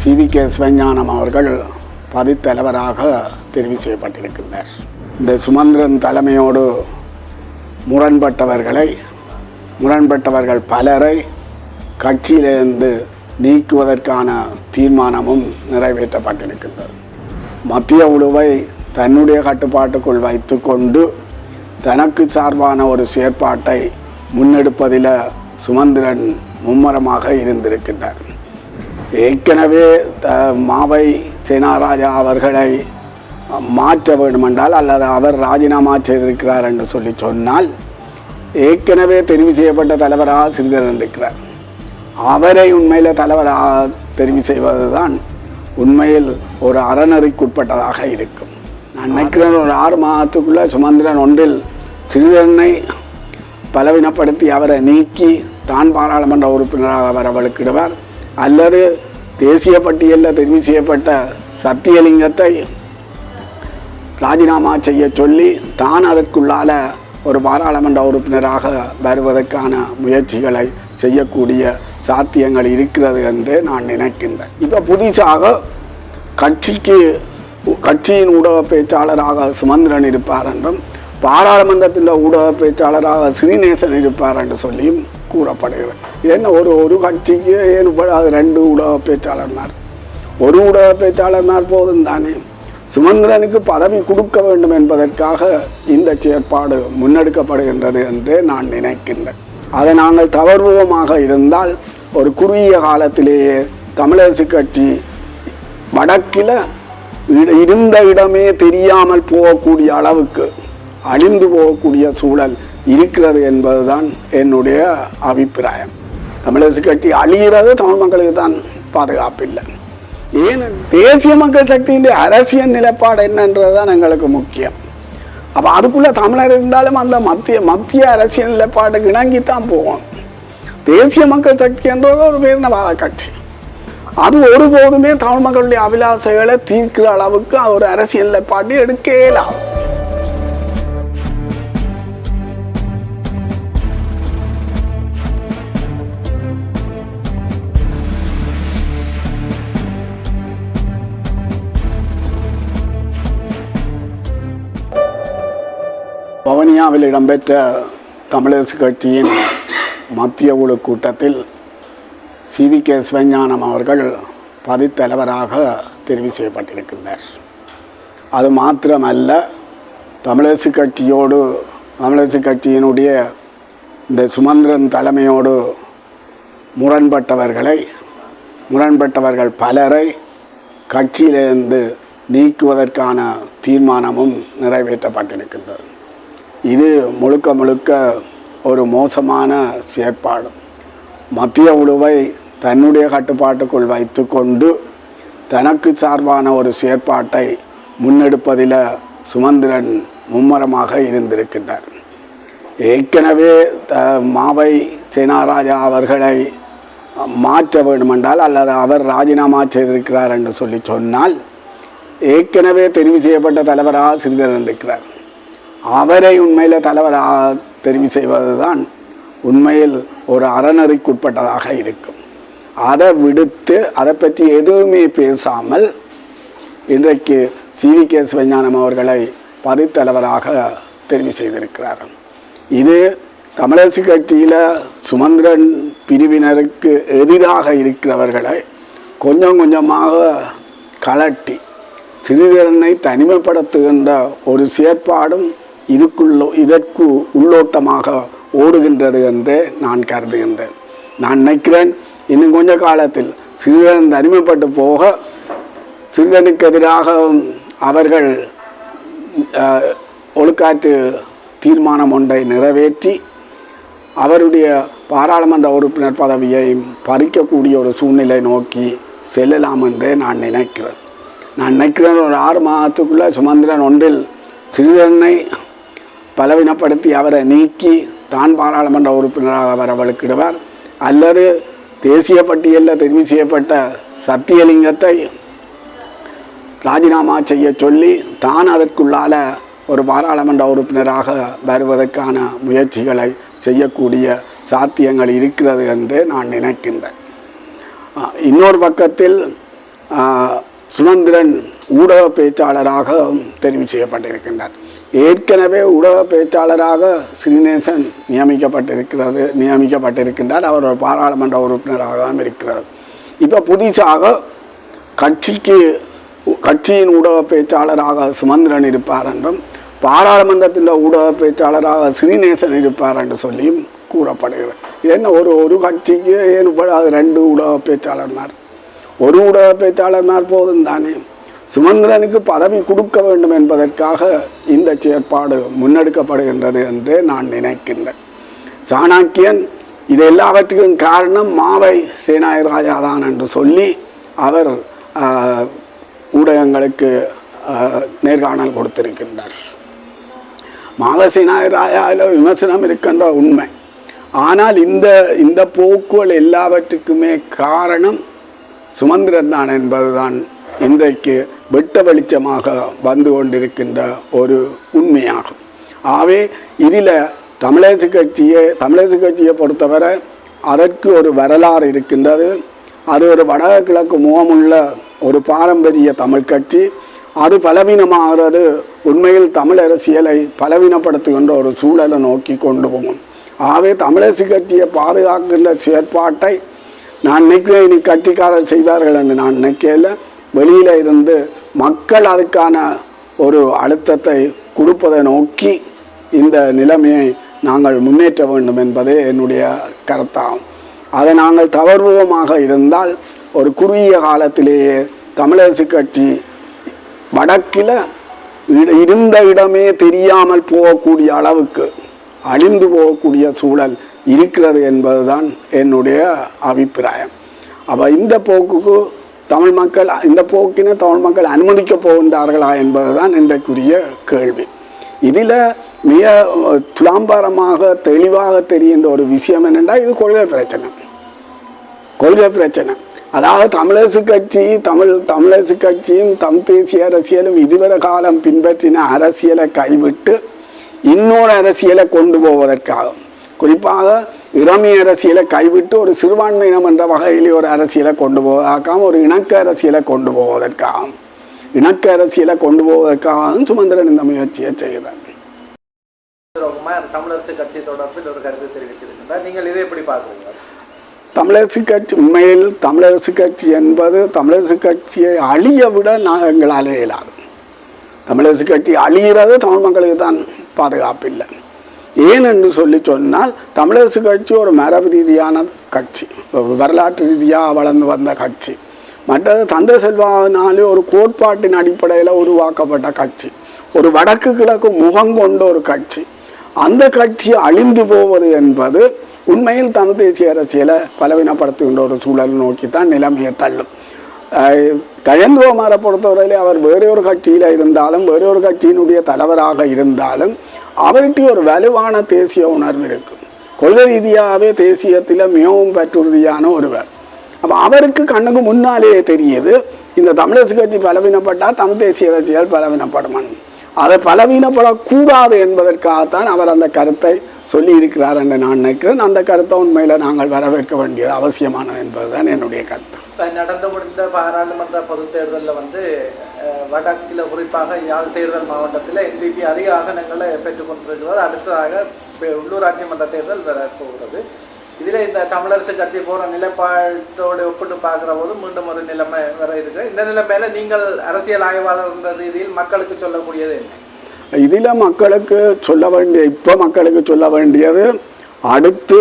C. We. K. Sivagnanam அவர்கள் பதித்தலைவராக தெரிவு செய்யப்பட்டிருக்கின்றனர். இந்த சுமந்திரன் தலைமையோடு முரண்பட்டவர்களை முரண்பட்டவர்கள் பலரை கட்சியிலிருந்து நீக்குவதற்கான தீர்மானமும் நிறைவேற்றப்பட்டிருக்கின்றது. மத்திய உழுவை தன்னுடைய கட்டுப்பாட்டுக்குள் வைத்துக்கொண்டு தனக்கு சார்பான ஒரு செயற்பாட்டை முன்னெடுப்பதில் சுமந்திரன் மும்மரமாக இருந்திருக்கின்றார். ஏற்கனவே த மாவை சேனாராஜா அவர்களை மாற்ற வேண்டுமென்றால் அல்லது அவர் ராஜினாமா செய்திருக்கிறார் என்று சொல்லி சொன்னால் ஏற்கனவே தெரிவு செய்யப்பட்ட தலைவராக சிறிதரன் இருக்கிறார். அவரை உண்மையில் தலைவராக தெரிவு செய்வதுதான் உண்மையில் ஒரு அறநெறிக்குட்பட்டதாக இருக்கும். நான் நினைக்கிறேன் ஒரு ஆறு மாதத்துக்குள்ளே சுமந்திரன் ஒன்றில் சிறிதரனை பலவீனப்படுத்தி அவரை நீக்கி தான் பாராளுமன்ற உறுப்பினராக வரவழுக்கிடுவார் அல்லது தேசிய பட்டியலில் தெரிவு செய்யப்பட்ட சத்தியலிங்கத்தை ராஜினாமா செய்ய சொல்லி தான் அதற்குள்ளால ஒரு பாராளுமன்ற உறுப்பினராக வருவதற்கான முயற்சிகளை செய்யக்கூடிய சாத்தியங்கள் இருக்கிறது என்று நான் நினைக்கின்றேன். இப்போ புதிசாக கட்சிக்கு கட்சியின் ஊடக பேச்சாளராக சுமந்திரன் இருப்பார் என்றும் பாராளுமன்றத்தில் ஊடக பேச்சாளராக ஸ்ரீநேசன் இருப்பார் என்று சொல்லியும் கூறப்படுகிறது. இது என்ன ஒரு ஒரு கட்சிக்கு ஏற்படாத ரெண்டு ஊடக பேச்சாளர்னார்? ஒரு ஊடக பேச்சாளர்னார் போதும் தானே. சுமந்திரனுக்கு பதவி கொடுக்க வேண்டும் என்பதற்காக இந்த செயற்பாடு முன்னெடுக்கப்படுகின்றது என்று நான் நினைக்கின்றேன். அதை நாங்கள் தவறுவமாக இருந்தால் ஒரு குறுகிய காலத்திலேயே தமிழரசு கட்சி வடக்கில் இருந்த இடமே தெரியாமல் போகக்கூடிய அளவுக்கு அழிந்து போகக்கூடிய சூழல் இருக்கிறது என்பதுதான் என்னுடைய அபிப்பிராயம். தமிழரசு கட்சி அழிகிறது தமிழ் மக்களுக்கு தான் பாதுகாப்பு இல்லை ஏன்? தேசிய மக்கள் சக்தியின் அரசியல் நிலைப்பாடு என்னன்றது தான் எங்களுக்கு முக்கியம். அப்போ அதுக்குள்ளே தமிழர் இருந்தாலும் அந்த மத்திய மத்திய அரசியல் நிலைப்பாடுக்கு இணங்கித்தான் போகணும். தேசிய மக்கள் சக்தி என்றது ஒரு பேரினவாத கட்சி. அது ஒருபோதுமே தமிழ் மக்களுடைய அபிலாசைகளை தீர்க்கிற அளவுக்கு ஒரு அரசியல் நிலைப்பாட்டை எடுக்க இயலாது வவுனியாவில் இடம்பெற்ற தமிழரசு கட்சியின் மத்திய குழு கூட்டத்தில் சி. வி. கே. சிவஞானம் அவர்கள் பதித்தலைவராக தெரிவு செய்யப்பட்டிருக்கின்றார். அது மாத்திரமல்ல தமிழரசு கட்சியோடு தமிழரசு கட்சியினுடைய இந்த சுமந்திரன் தலைமையோடு முரண்பட்டவர்களை முரண்பட்டவர்கள் பலரை கட்சியிலிருந்து நீக்குவதற்கான தீர்மானமும் நிறைவேற்றப்பட்டிருக்கின்றது. இது முழுக்க முழுக்க ஒரு மோசமான செயற்பாடு. மத்திய உழுவை தன்னுடைய கட்டுப்பாட்டுக்குள் வைத்துக்கொண்டு தனக்கு சார்பான ஒரு செயற்பாட்டை முன்னெடுப்பதில் சுமந்திரன் மும்மரமாக இருந்திருக்கின்றார். ஏற்கனவே த மாவை சேனாராஜா அவர்களை மாற்ற வேண்டுமென்றால் அல்லது அவர் ராஜினாமா செய்திருக்கிறார் என்று சொல்லி சொன்னால் ஏற்கனவே தெரிவு செய்யப்பட்ட தலைவராக சிறிதரன் இருக்கிறார். அவரை உண்மையில் தலைவராக தெரிவு செய்வதுதான் உண்மையில் ஒரு அறநெறிக்குட்பட்டதாக இருக்கும். அதை விடுத்து அதை பற்றி எதுவுமே பேசாமல் இன்றைக்கு சி. வி. கே. சிவஞானம் அவர்களை பதித்தலைவராக தெரிவு செய்திருக்கிறார்கள். இது தமிழரசு கட்சியில் சுமந்திரன் பிரிவினருக்கு எதிராக இருக்கிறவர்களை கொஞ்சம் கொஞ்சமாக கலட்டி சிறிதரனை தனிமைப்படுத்துகின்ற ஒரு செயற்பாடும் இதுக்குள்ளோ இதற்கு உள்ளோட்டமாக ஓடுகின்றது என்று நான் கருதுகின்றேன். நான் நினைக்கிறேன் இன்னும் கொஞ்ச காலத்தில் சிறிதரன் தனிமைப்பட்டு போக சிறிதனுக்கு எதிராக அவர்கள் ஒழுக்காற்று தீர்மானம் ஒன்றை நிறைவேற்றி அவருடைய பாராளுமன்ற உறுப்பினர் பதவியை பறிக்கக்கூடிய ஒரு சூழ்நிலை நோக்கி செல்லலாம் என்றே நான் நினைக்கிறேன். நான் நினைக்கிறேன் ஒரு ஆறு மாதத்துக்குள்ளே சுமந்திரன் ஒன்றில் சிறிதரனை பலவீனப்படுத்தி அவரை நீக்கி தான் பாராளுமன்ற உறுப்பினராக வரவழுக்கடுவார் அல்லது தேசிய பட்டியலில் தெரிவு செய்யப்பட்ட சத்தியலிங்கத்தை ராஜினாமா செய்ய சொல்லி தான் அதற்குள்ளால ஒரு பாராளுமன்ற உறுப்பினராக வருவதற்கான முயற்சிகளை செய்யக்கூடிய சாத்தியங்கள் இருக்கிறது என்று நான் நினைக்கின்றேன். இன்னொரு பக்கத்தில் சுமந்திரன் ஊடக பேச்சாளராக தெரிவு செய்யப்பட்டிருக்கின்றார் ஏற்கனவே ஊடக பேச்சாளராக ஸ்ரீநேசன் நியமிக்கப்பட்டிருக்கிறது நியமிக்கப்பட்டிருக்கின்றார். அவர் ஒரு பாராளுமன்ற உறுப்பினராகவும் இருக்கிறார். இப்போ புதிசாக கட்சிக்கு கட்சியின் ஊடக பேச்சாளராக சுமந்திரன் இருப்பார் என்றும் பாராளுமன்றத்தின் ஊடக பேச்சாளராக ஸ்ரீநேசன் இருப்பார் என்று சொல்லியும் கூறப்படுகிறது. என்ன ஒரு ஒரு கட்சிக்கு ஏன் அது ரெண்டு ஊடக பேச்சாளர்மார் ஒரு ஊடக பேச்சாளர்மார் போதும் தானே? சுமந்திரனுக்கு பதவி கொடுக்க வேண்டும் என்பதற்காக இந்த செயற்பாடு முன்னெடுக்கப்படுகின்றது என்று நான் நினைக்கின்றேன். சாணாக்கியன் இது எல்லாவற்றுக்கும் காரணம் மாவை சேனாய் ராஜா தான் என்று சொல்லி அவர் ஊடகங்களுக்கு நேர்காணல் கொடுத்திருக்கின்றார். மாவசேனாய் ராஜாவில் விமர்சனம் இருக்கின்ற உண்மை. ஆனால் இந்த இந்த போக்குகள் எல்லாவற்றுக்குமே காரணம் சுமந்திரன் தான் என்பதுதான் இன்றைக்கு வெட்ட வெளிச்சமாக வந்து கொண்டிருக்கின்ற ஒரு உண்மையாகும். ஆகவே இதில் தமிழரசு கட்சியை தமிழரசு கட்சியை பொறுத்தவரை அதற்கு ஒரு வரலாறு இருக்கின்றது. அது ஒரு வடகிழக்கு முகமுள்ள ஒரு பாரம்பரிய தமிழ் கட்சி. அது பலவீனமாகிறது. உண்மையில் தமிழ் அரசியலை பலவீனப்படுத்துகின்ற ஒரு சூழலை நோக்கி கொண்டு போகும். ஆகவே தமிழரசு கட்சியை பாதுகாக்கின்ற செயற்பாட்டை நான் நினைக்கிறேன் இனி கட்சிக்காரர் செய்வார்கள் என்று நான் நினைக்கல வெளியில் இருந்து மக்கள் அதுக்கான ஒரு அழுத்தத்தை கொடுப்பதை நோக்கி இந்த நிலைமையை நாங்கள் முன்னேற்ற வேண்டும் என்பதே என்னுடைய கருத்தாகும். அதை நாங்கள் தவறுவமாக இருந்தால் ஒரு குறுகிய காலத்திலேயே தமிழரசு கட்சி வடக்கில் இருந்த இடமே தெரியாமல் போகக்கூடிய அளவுக்கு அழிந்து போகக்கூடிய சூழல் இருக்கிறது என்பதுதான் என்னுடைய அபிப்பிராயம். அப்போ இந்த போக்குக்கு தமிழ் மக்கள் இந்த போக்கினை தமிழ் மக்கள் அனுமதிக்க போகின்றார்களா என்பதுதான் இன்றைக்குரிய கேள்வி. இதில் மிக துலாம்பாரமாக தெளிவாக தெரிகின்ற ஒரு விஷயம் என்னென்றால் இது கொள்கை பிரச்சனை. கொள்கை பிரச்சனை. அதாவது தமிழரசு கட்சி தமிழ் தமிழரசு கட்சியும் தமிழ் தேசிய அரசியலும் இதுவரை காலம் பின்பற்றின அரசியலை கைவிட்டு இன்னொரு அரசியலை கொண்டு போவதற்காக குறிப்பாக இறமி அரசியலை கைவிட்டு ஒரு சிறுபான்மையினம் என்ற வகையிலே ஒரு அரசியலை கொண்டு போவதற்காகவும் ஒரு இணக்க அரசியலை கொண்டு போவதற்காகவும் இணக்க அரசியலை கொண்டு போவதற்காகவும் சுமந்திரன் இந்த முயற்சியை செய்கிறார். தமிழரசு கட்சி தொடர்பில் ஒரு கருத்து தெரிவித்திருக்கின்றார். நீங்கள் இதை எப்படி பார்க்குறீங்க தமிழரசு கட்சி உண்மையில் தமிழரசு கட்சி என்பது தமிழரசு கட்சியை அழிய விட நாங்கள் இயலாது. தமிழரசு கட்சி அழிகிறது தமிழ் மக்களுக்கு தான் பாதுகாப்பு இல்லை. ஏன் என்று சொல்லி சொன்னால் தமிழரசு கட்சி ஒரு மரபு ரீதியான கட்சி வரலாற்று ரீதியாக வளர்ந்து வந்த கட்சி. மற்றது தந்தை செல்வானாலே ஒரு கோட்பாட்டின் அடிப்படையில் உருவாக்கப்பட்ட கட்சி. ஒரு வடக்கு கிழக்கு முகம் கொண்ட ஒரு கட்சி. அந்த கட்சி அழிந்து போவது என்பது உண்மையில் தமிழ் தேசிய அரசியலை பலவீனப்படுத்துகின்ற ஒரு சூழல் நோக்கித்தான் நிலைமையை தள்ளும். அஹ் பொறுத்தவரையிலே அவர் வேறொரு கட்சியில் இருந்தாலும் வேறொரு கட்சியினுடைய தலைவராக இருந்தாலும் அவர்கிட்ட ஒரு வலுவான தேசிய உணர்வு இருக்கும் கொள்கை ரீதியாகவே தேசியத்தில் மிகவும் பற்றுறுதியான ஒருவர். அப்போ அவருக்கு கண்ணுக்கு முன்னாலேயே தெரியுது இந்த தமிழரசு கட்சி பலவீனப்பட்டால் தமிழ் தேசிய கட்சிகள் பலவீனப்படுமான் அதை பலவீனப்படக்கூடாது என்பதற்காகத்தான் அவர் அந்த கருத்தை சொல்லி இருக்கிறார் என்று நான் நினைக்கிறேன். அந்த கருத்தை உண்மையில் நாங்கள் வரவேற்க வேண்டியது அவசியமானது என்பதுதான் என்னுடைய கருத்து. நடந்து முடிந்த பாராளுமன்ற பொதுத் தேர்தலில் வந்து வடக்கில் குறிப்பாக யாழ் தேர்தல் மாவட்டத்தில் என்பிபி அதிக ஆசனங்களை பெற்றுக்கொண்டிருக்கிறது அடுத்ததாக உள்ளூராட்சி மன்ற தேர்தல் வரப்போகிறது போகிறது. இதில் இந்த தமிழரசு கட்சி போகிற நிலைப்பாட்டோடு ஒப்பிட்டு பார்க்குற போது மீண்டும் ஒரு நிலைமை வர இருக்கு. இந்த நிலைமையில நீங்கள் அரசியல் ஆய்வாளர் என்ற ரீதியில் மக்களுக்கு சொல்லக்கூடியது இதில் மக்களுக்கு சொல்ல வேண்டிய இப்போ மக்களுக்கு சொல்ல வேண்டியது அடுத்து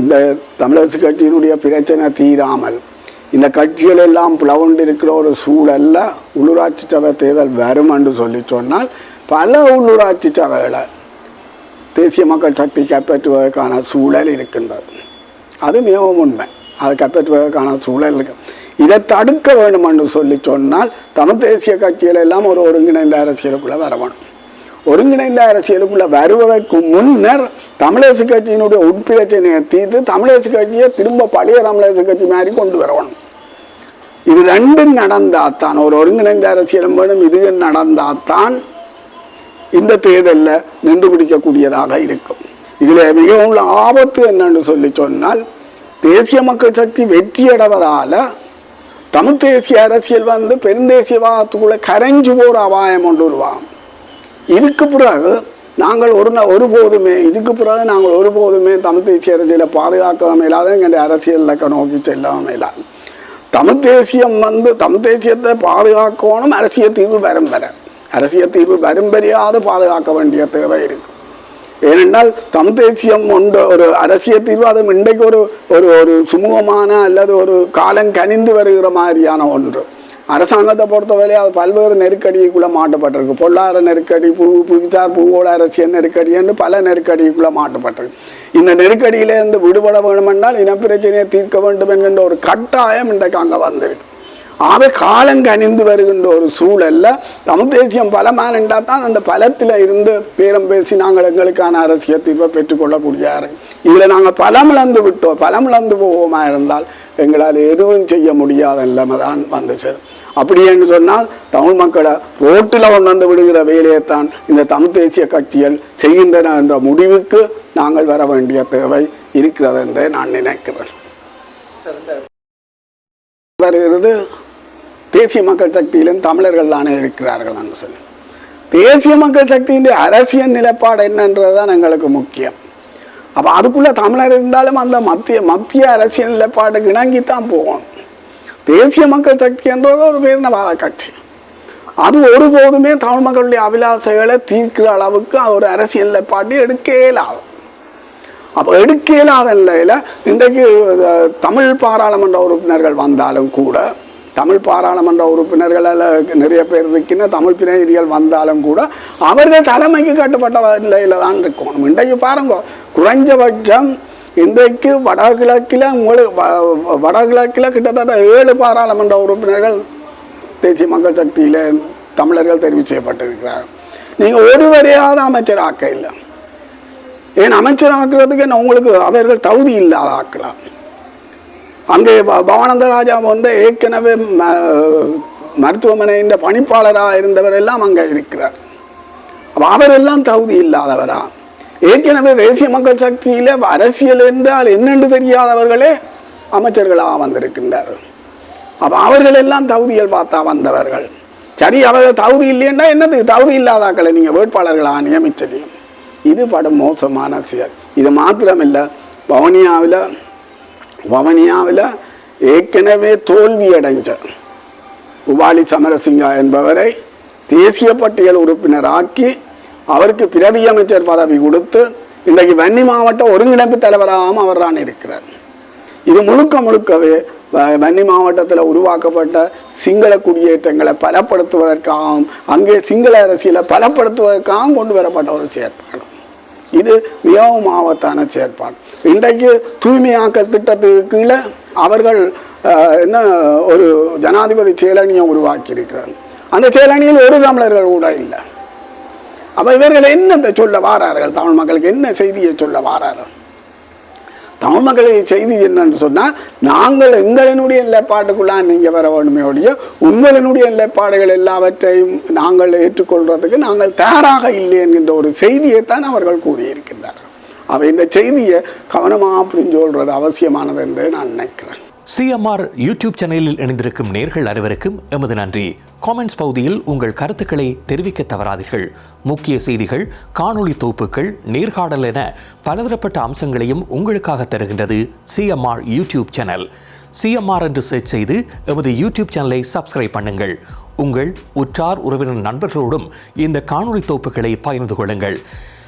இந்த தமிழரசு கட்சியினுடைய பிரச்சனை தீராமல் இந்த கட்சிகள் எல்லாம் புலவுண்டு இருக்கிற ஒரு சூழல்ல உள்ளூராட்சி சபை தேர்தல் வரும் என்று சொல்லி சொன்னால் பல உள்ளூராட்சி சபைகளை தேசிய மக்கள் சக்தி கைப்பற்றுவதற்கான சூழல் இருக்கின்றது. அது மிகவும் உண்மை. அதை கைப்பற்றுவதற்கான சூழல் இருக்கு. இதை தடுக்க வேண்டும் என்று சொல்லி சொன்னால் தமிழ் தேசிய கட்சிகள் எல்லாம் ஒரு ஒருங்கிணைந்த அரசியலுக்குள்ளே வரவேணும் ஒருங்கிணைந்த அரசியலுக்குள்ளே வருவதற்கு முன்னர் தமிழரசு கட்சியினுடைய உட்பிரச்சனையை தீர்த்து தமிழரசு கட்சியை திரும்ப பழைய தமிழரசு கட்சி மாதிரி கொண்டு வரணும். இது ரெண்டும் நடந்தாத்தான் ஒரு ஒருங்கிணைந்த அரசியலும் வேணும் இது நடந்தாத்தான் இந்த தேர்தலில் நின்று பிடிக்கக்கூடியதாக இருக்கும். இதில் மிகவும் உள்ள ஆபத்து என்னன்னு சொல்லி சொன்னால் தேசிய மக்கள் சக்தி வெற்றியடைவதால் தமிழ் தேசிய அரசியல் வந்து பெருந்தேசியவாதத்துக்குள்ள கரைஞ்சு போகிற அபாயம் கொண்டு உருவாகும். இதுக்கு பிறகு நாங்கள் ஒரு நா- ஒருபோதுமே இதுக்கு பிறகு நாங்கள் ஒருபோதுமே தமிழ் தேசிய அரசியலை பாதுகாக்கவும் இல்லாத எங்களுடைய அரசியல் இலக்க நோக்கி செல்லவும் இல்லாது. தமிழ் தேசியம் வந்து தமிழ் தேசியத்தை பாதுகாக்கணும். அரசியல் தீர்வு வரும் வர அரசியல் தீர்வு வரும் பாதுகாக்க வேண்டிய தேவை இருக்கு. ஏனென்றால் தமிழ் தேசியம் உண்டு. ஒரு அரசியல் தீர்வு அது இன்றைக்கு ஒரு ஒரு ஒரு சுமூகமான அல்லது ஒரு காலம் கனிந்து வருகிற மாதிரியான ஒன்று. அரசாங்கத்தை பொறுத்தவரை அது பல்வேறு நெருக்கடிக்குள்ளே மாட்டப்பட்டிருக்கு பொருளாதார நெருக்கடி பு புவிசார் பூகோள அரசியல் நெருக்கடி என்று பல நெருக்கடிக்குள்ளே மாட்டப்பட்டிருக்கு இந்த நெருக்கடியிலிருந்து விடுபட வேண்டுமென்றால் இனப்பிரச்சனையை தீர்க்க வேண்டும் என்கின்ற ஒரு கட்டாயம் இன்றைக்கு அங்கே வந்திருக்கு. ஆகவே காலம் கனிந்து வருகின்ற ஒரு சூழல்ல தமிழ் தேசியம் பலமானண்டா தான் அந்த பலத்தில் இருந்து பேரம் பேசி நாங்கள் எங்களுக்கான அரசியல் தீர்வை பெற்றுக்கொள்ளக்கூடிய இதில் நாங்கள் பலமிழந்து விட்டோம். பலமிழந்து போவோமா இருந்தால் எங்களால் எதுவும் செய்ய முடியாத நிலைமை தான் வந்துச்சு. அப்படி என்று சொன்னால் தமிழ் மக்களை ரோட்டில் கொண்டு வந்து விடுகிற வேலையைத்தான் இந்த தமிழ் தேசிய கட்சிகள் செய்கின்றன என்ற முடிவுக்கு நாங்கள் வர வேண்டிய தேவை இருக்கிறது என்றே நான் நினைக்கிறேன். வருகிறது தேசிய மக்கள் சக்தியிலும் தமிழர்கள் தானே இருக்கிறார்கள் என்று சொல்லி. தேசிய மக்கள் சக்தியின் அரசியல் நிலைப்பாடு என்னன்றது தான் எங்களுக்கு முக்கியம். அப்போ அதுக்குள்ளே தமிழர் இருந்தாலும் அந்த மத்திய மத்திய அரசியல் நிலைப்பாடுக்கு இணங்கித்தான் போகணும் தேசிய மக்கள் சக்தி என்றது ஒரு பேரினவாத கட்சி. அது ஒருபோதுமே தமிழ் மக்களுடைய அபிலாசைகளை தீர்க்கிற அளவுக்கு ஒரு அரசியல் நிலைப்பாட்டை எடுக்க இயலாது அப்போ எடுக்க இயலாத நிலையில் இன்றைக்கு தமிழ் பாராளுமன்ற உறுப்பினர்கள் வந்தாலும் கூட தமிழ் பாராளுமன்ற உறுப்பினர்களில் நிறைய பேர் இருக்கின்ற தமிழ் பிரதிநிதிகள் வந்தாலும் கூட அவர்கள் தலைமைக்கு கட்டுப்பட்ட நிலையில் தான் இருக்கணும். இன்றைக்கு பாருங்க குறைஞ்சபட்சம் இன்றைக்கு வடகிழக்கில் உங்களுக்கு வ- வடகிழக்கில் கிட்டத்தட்ட ஏழு பாராளுமன்ற உறுப்பினர்கள் தேசிய மக்கள் சக்தியில் தமிழர்கள் தெரிவு செய்யப்பட்டிருக்கிறார்கள். நீங்கள் ஒருவரையாவது அமைச்சர் ஆக்க இல்லை. ஏன் அமைச்சர் ஆக்குறதுக்கு என்ன உங்களுக்கு அவர்கள் தகுதி இல்லாத ஆக்கலாம். அங்கே பவானந்த ராஜா வந்து ஏற்கனவே ம- மருத்துவமனையின் பணிப்பாளராக இருந்தவர் எல்லாம் அங்கே இருக்கிறார். அப்ப அவரெல்லாம் தகுதி இல்லாதவரா? ஏற்கனவே தேசிய மக்கள் சக்தியில் அரசியல் என்றால் என்னென்று தெரியாதவர்களே அமைச்சர்களாக வந்திருக்கின்றார்கள் அப்போ அவர்கள் எல்லாம் தகுதிகள் பார்த்தா வந்தவர்கள். சரி அவர்கள் தகுதி இல்லைன்னா என்னது? தகுதி இல்லாதாக்களை நீங்கள் வேட்பாளர்களாக நியமிச்சதையும் இது படும் மோசமான செயல். இது மாத்திரமில்லை பவனியாவில் வவனியாவில் ஏற்கனவே தோல்வி அடைஞ்ச உபாலி சமரசிங்கா என்பவரை தேசிய பட்டியல் உறுப்பினர் ஆக்கி அவருக்கு பிரதி அமைச்சர் பதவி கொடுத்து இன்றைக்கு வன்னி மாவட்ட ஒருங்கிணைப்பு தலைவராகவும் அவர் தான் இருக்கிறார். இது முழுக்க முழுக்கவே வ- வன்னி மாவட்டத்தில் உருவாக்கப்பட்ட சிங்கள குடியேற்றங்களை பலப்படுத்துவதற்காகவும் அங்கே சிங்கள அரசியலை பலப்படுத்துவதற்காகவும் கொண்டு வரப்பட்ட ஒரு செயற்பாடு. இது மிகவும் ஆபத்தான செயற்பாடு. இன்றைக்கு தூய்மையாக்கல் திட்டத்துக்கு கீழே அவர்கள் என்ன ஒரு ஜனாதிபதி செயலணியை உருவாக்கி இருக்கிறார்கள் அந்த செயலணியில் ஒரு தமிழர்கள் கூட இல்லை. அப்போ இவர்கள் என்னத்தை சொல்ல வாரார்கள்? தமிழ் மக்களுக்கு என்ன செய்தியை சொல்ல வாரார்கள்? தமிழ் மக்களுக்கு செய்தி என்னன்னு சொன்னால் நாங்கள் எங்களினுடைய நிலைப்பாட்டுக்குள்ளான் நீங்கள் வர வேண்டுமே ஒழிய உங்களினுடைய நிலைப்பாடுகள் எல்லாவற்றையும் நாங்கள் ஏற்றுக்கொள்கிறதுக்கு நாங்கள் தயாராக இல்லை என்கின்ற ஒரு செய்தியைத்தான் அவர்கள் கூறியிருக்கின்றார்கள். அவை இந்த செய்தியை கவனமாக புரிஞ்சு கொள்வது அவசியமானது என்று நான் நினைக்கிறேன். சிஎம்ஆர் யூடியூப் சேனலில் இணைந்திருக்கும் நேர்கள் அனைவருக்கும் எமது நன்றி. காமெண்ட்ஸ் பகுதியில் உங்கள் கருத்துக்களை தெரிவிக்க தவறாதீர்கள். முக்கிய செய்திகள் காணொளி தொகுப்புகள் நேர்காணல் என பலதரப்பட்ட அம்சங்களையும் உங்களுக்காக தருகின்றது சிஎம்ஆர் யூடியூப் சேனல் சிஎம்ஆர் என்று சர்ச் செய்து எமது யூடியூப் சேனலை சப்ஸ்கிரைப் பண்ணுங்கள். உங்கள் உற்றார் உறவினர் நண்பர்களோடும் இந்த காணொளி தொகுப்புகளை பகிர்ந்து கொள்ளுங்கள்.